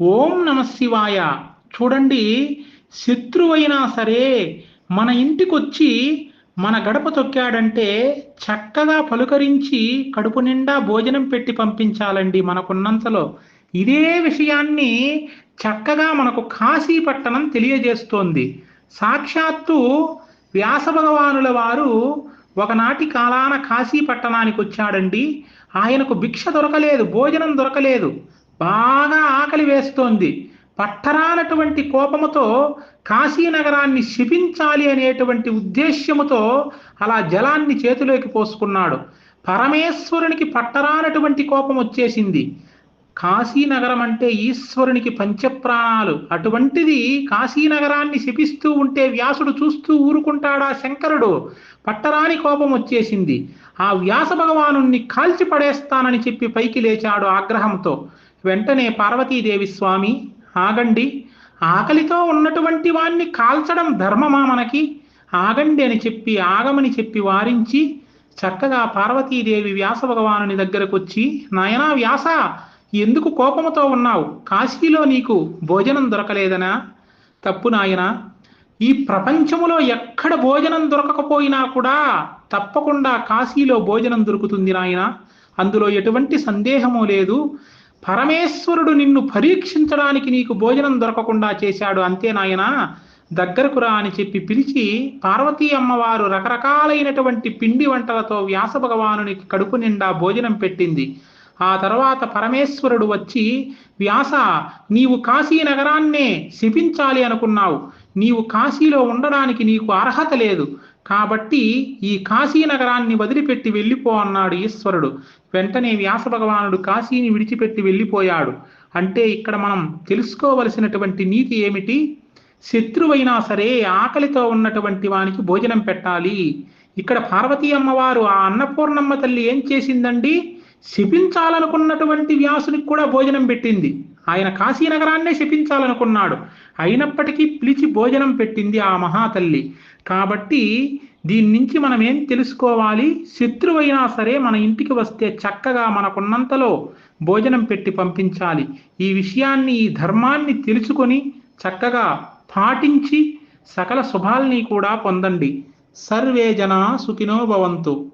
ఓం నమ శివాయ. చూడండి శత్రువైనా సరే మన ఇంటికొచ్చి మన గడప తొక్కాడంటే చక్కగా పలుకరించి కడుపు నిండా భోజనం పెట్టి పంపించాలండి మనకున్నంతలో. ఇదే విషయాన్ని చక్కగా మనకు కాశీ పట్టణం తెలియజేస్తోంది. సాక్షాత్తు వ్యాస భగవానుల వారు ఒకనాటి కాలాన కాశీ పట్టణానికి వచ్చాడండి ఆయనకు భిక్ష దొరకలేదు భోజనం దొరకలేదు. బాగా ఆకలి వేస్తోంది. పట్టరానటువంటి కోపముతో కాశీనగరాన్ని శిపించాలి అనేటువంటి ఉద్దేశ్యముతో అలా జలాన్ని చేతిలోకి పోసుకున్నాడు. పరమేశ్వరునికి పట్టరానటువంటి కోపం వచ్చేసింది. కాశీనగరం అంటే ఈశ్వరునికి పంచప్రాణాలు. అటువంటిది కాశీనగరాన్ని శపిస్తూ ఉంటే వ్యాసుడు చూస్తూ ఊరుకుంటాడా శంకరుడు? పట్టరాని కోపం వచ్చేసింది. ఆ వ్యాస భగవాను కాల్చి పడేస్తానని చెప్పి పైకి లేచాడు ఆగ్రహంతో. వెంటనే పార్వతీదేవి స్వామి ఆగండి ఆకలితో ఉన్నటువంటి వాణ్ణి కాల్చడం ధర్మమా మనకి? ఆగండి అని చెప్పి ఆగమని చెప్పి వారించి చక్కగా పార్వతీదేవి వ్యాస భగవానుని దగ్గరకు వచ్చి నాయనా వ్యాస ఎందుకు కోపముతో ఉన్నావు? కాశీలో నీకు భోజనం దొరకలేదనా? తప్పు నాయన ఈ ప్రపంచములో ఎక్కడ భోజనం దొరకకపోయినా కూడా తప్పకుండా కాశీలో భోజనం దొరుకుతుంది నాయన. అందులో ఎటువంటి సందేహము లేదు. పరమేశ్వరుడు నిన్ను పరీక్షించడానికి నీకు భోజనం దొరకకుండా చేశాడు అంతే నాయన. దగ్గరకు రా అని చెప్పి పిలిచి పార్వతీ అమ్మవారు రకరకాలైనటువంటి పిండి వంటలతో వ్యాస భగవానునికి కడుపు నిండా భోజనం పెట్టింది. ఆ తర్వాత పరమేశ్వరుడు వచ్చి వ్యాస నీవు కాశీ నగరాన్నే శపించాలి అనుకున్నావు. నీవు కాశీలో ఉండడానికి నీకు అర్హత లేదు. కాబట్టి ఈ కాశీ నగరాన్ని వదిలిపెట్టి వెళ్ళిపో అన్నాడు ఈశ్వరుడు. వెంటనే వ్యాస భగవానుడు కాశీని విడిచిపెట్టి వెళ్ళిపోయాడు. అంటే ఇక్కడ మనం తెలుసుకోవలసినటువంటి నీతి ఏమిటి? శత్రువైనా సరే ఆకలితో ఉన్నటువంటి వానికి భోజనం పెట్టాలి. ఇక్కడ పార్వతీ అమ్మవారు ఆ అన్నపూర్ణమ్మ తల్లి ఏం చేసిందండి? శపించాలనుకున్నటువంటి వ్యాసునికి కూడా భోజనం పెట్టింది. ఆయన కాశీనగరాన్నే శపించాలనుకున్నాడు. అయినప్పటికీ పిలిచి భోజనం పెట్టింది ఆ మహాతల్లి. కాబట్టి దీని నుంచి మనం ఏం తెలుసుకోవాలి? శత్రువైనా సరే మన ఇంటికి వస్తే చక్కగా మనకున్నంతలో భోజనం పెట్టి పంపించాలి. ఈ విషయాన్ని ఈ ధర్మాన్ని తెలుసుకొని చక్కగా పాటించి సకల శుభాల్ని కూడా పొందండి. సర్వే జనా సుఖినో భవంతు.